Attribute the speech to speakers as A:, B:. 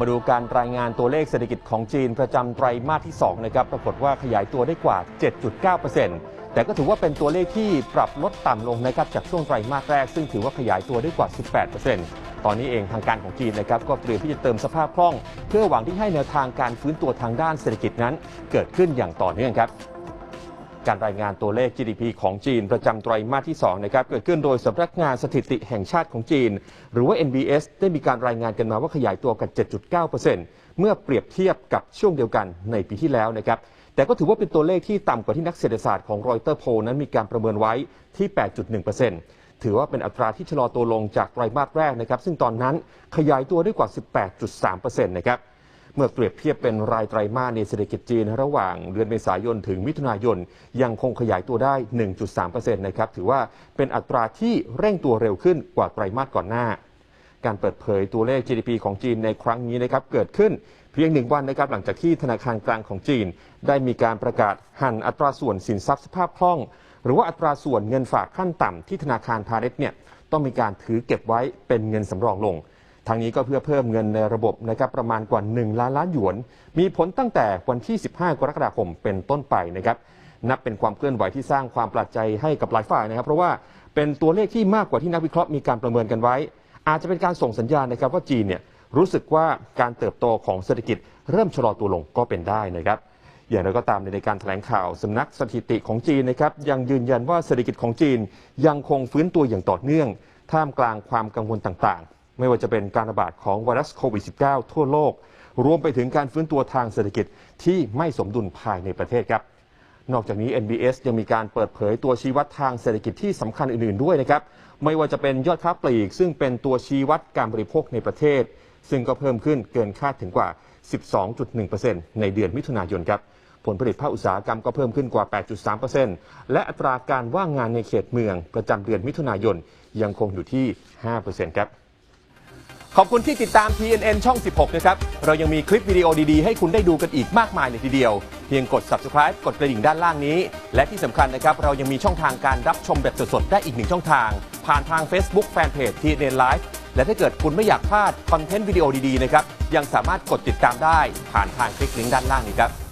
A: มาดูการรายงานตัวเลขเศรษฐกิจของจีนประจำไตรมาสที่ 2 นะครับ ปรากฏว่าขยายตัวได้กว่า 7.9%แต่ก็ถือว่าเป็นตัวเลขที่ปรับลดต่ำลงนะครับจากช่วงไตรมาสแรก ซึ่งถือว่าขยายตัวได้กว่า 18%ตอนนี้เองทางการของจีนนะครับก็เตรียมที่จะเติมสภาพคล่อง เพื่อหวังที่ให้แนวทางการฟื้นตัวทางด้านเศรษฐกิจนั้น เกิดขึ้นอย่างต่อเนื่องครับ การรายงานตัวเลข GDP ของจีนประจำไตรมาสที่2นะครับเกิดขึ้นโดยสำนักงานสถิติแห่งชาติของจีน หรือว่า NBS ได้มีการรายงานกันมาว่าขยายตัวกัน 7.9%เมื่อเปรียบเทียบกับช่วงเดียวกันในปีที่แล้วนะครับแต่ก็ถือว่าเป็นตัวเลขที่ต่ำกว่าที่นักเศรษฐศาสตร์ของรอยเตอร์โพนั้นมีการประเมินไว้ที่ 8.1%ถือว่าเป็นอัตราที่ชะลอตัวลงจากไตรมาสแรกนะครับซึ่งตอนนั้นขยายตัวได้กว่า 18.3%นะครับ เมื่อเปรียบเทียบเป็นรายไตรมาสในเศรษฐกิจจีน ระหว่างเดือนเมษายนถึงมิถุนายน ยังคงขยายตัวได้ 1.3%นะครับถือว่าเป็นอัตราที่เร่งตัวเร็วขึ้นกว่าไตรมาสก่อนหน้า การเปิดเผยตัวเลข GDP ของจีนในครั้งนี้นะครับเกิดขึ้นเพียงหนึ่งวันนะครับหลังจากที่ธนาคารกลางของจีน ได้มีการประกาศหั่นอัตราส่วนสินทรัพย์สภาพคล่อง หรือว่าอัตราส่วนเงินฝากขั้นต่ำที่ธนาคารพาณิชย์เนี่ยต้องมีการถือเก็บไว้เป็นเงินสำรองลง ทางนี้ก็เพื่อเพิ่มเงินในระบบนะครับประมาณกว่า 1 ล้านล้านหยวน มีผลตั้งแต่วันที่ 15 กรกฎาคมเป็นต้นไปนะครับนับเป็นความเคลื่อนไหวที่สร้างความปลาดใจให้กับหลายฝ่ายนะครับ เพราะว่าเป็นตัวเลขที่มากกว่าที่นักวิเคราะห์มีการประเมินกันไว้ อาจจะเป็นการส่งสัญญาณนะครับว่าจีนเนี่ยรู้สึกว่าการเติบโตของเศรษฐกิจเริ่มชะลอตัวลงก็เป็นได้นะครับ อย่างไรก็ตามในการแถลงข่าวสำนักสถิติของจีนนะครับยังยืนยันว่าเศรษฐกิจของจีนยังคงฟื้นตัวอย่างต่อเนื่อง ท่ามกลางความกังวลต่างๆ ไม่ว่าจะเป็นการระบาดของไวรัสโควิด -19 ทั่วโลก รวมไปถึงการฟื้นตัวทางเศรษฐกิจที่ไม่สมดุลภายในประเทศครับ นอกจากนี้ NBS ยังมีการเปิดเผยตัวชี้วัดทางเศรษฐกิจที่สำคัญอื่นๆด้วยนะครับไม่ว่าจะเป็นยอดค้าปลีก ซึ่งเป็นตัวชี้วัดการบริโภคในประเทศ ซึ่งก็เพิ่มขึ้นเกินคาดถึงกว่า 12.1%ในเดือนมิถุนายนครับผลผลิตภาคอุตสาหกรรมก็เพิ่มขึ้นกว่า 8.3%และอัตราการว่างงานในเขตเมืองประจำเดือนมิถุนายนยังคงอยู่ที่ 5%ครับ ขอบคุณที่ติดตาม TNN ช่อง 16 นะครับ เรายังมีคลิปวิดีโอดีๆ ให้คุณได้ดูกันอีกมากมายเลยทีเดียว เพียงกด subscribe กดกระดิ่งด้านล่างนี้ และที่สำคัญนะครับ เรายังมีช่องทางการรับชมแบบสดๆ ได้อีกหนึ่งช่องทาง ผ่านทาง Facebook Fanpage TNN Live และถ้าเกิดคุณไม่อยากพลาดคอนเทนต์วิดีโอดีๆ นะครับ ยังสามารถกดติดตามได้ผ่านทางคลิกลิงก์ด้านล่างนี้ครับ